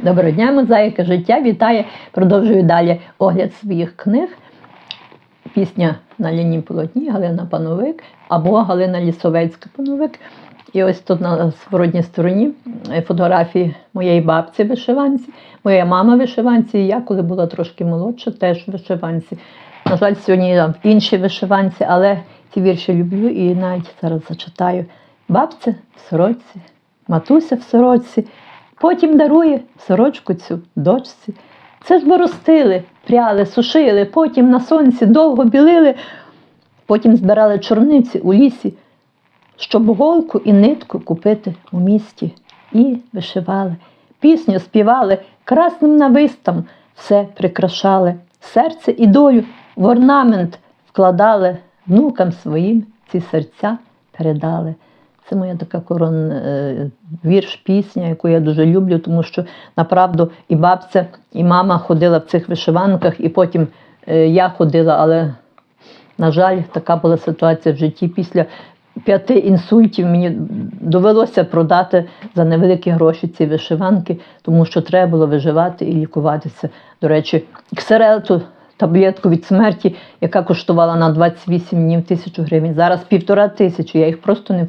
Доброго дня, мозаїка життя. Вітає. Продовжую далі огляд своїх книг. Пісня на лінії полотні Галина Пановик або Галина Лісовецька Пановик. І ось тут на зворотній стороні е, фотографії моєї бабці вишиванці, моя мама вишиванці, і я, коли була трошки молодша, теж вишиванці. На жаль, сьогодні в іншій вишиванці, але ці вірші люблю і навіть зараз зачитаю. Бабця в сорочці, матуся в сорочці, потім дарує сорочку цю дочці. Це ж бо ростили, пряли, сушили, потім на сонці довго білили, потім збирали чорниці у лісі, щоб голку і нитку купити у місті. І вишивали, пісню співали, красним навистом все прикрашали, серце і долю в орнамент вкладали, внукам своїм ці серця передали. Це моя така корон е, вірш, пісня, яку я дуже люблю, тому що направду і бабця, і мама ходила в цих вишиванках, і потім е, я ходила, але, на жаль, така була ситуація в житті. Після п'яти інсультів мені довелося продати за невеликі гроші ці вишиванки, тому що треба було виживати і лікуватися. До речі, ксерелту таблетку від смерті, яка коштувала на 28 днів тисячу гривень. Зараз півтора тисячі. Я їх просто не,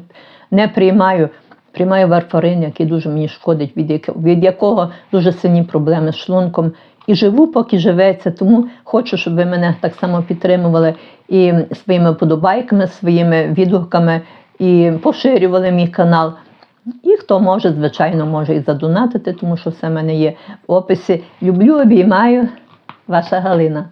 не приймаю. Приймаю варфарин, який дуже мені шкодить, від, яко- від якого дуже сильні проблеми з шлунком. І живу, поки живеться. Тому хочу, щоб ви мене так само підтримували і своїми подобайками, своїми відгуками, і поширювали мій канал. І хто може, звичайно, може і задонатити, тому що все в мене є в описі. Люблю, обіймаю, ваша Галина.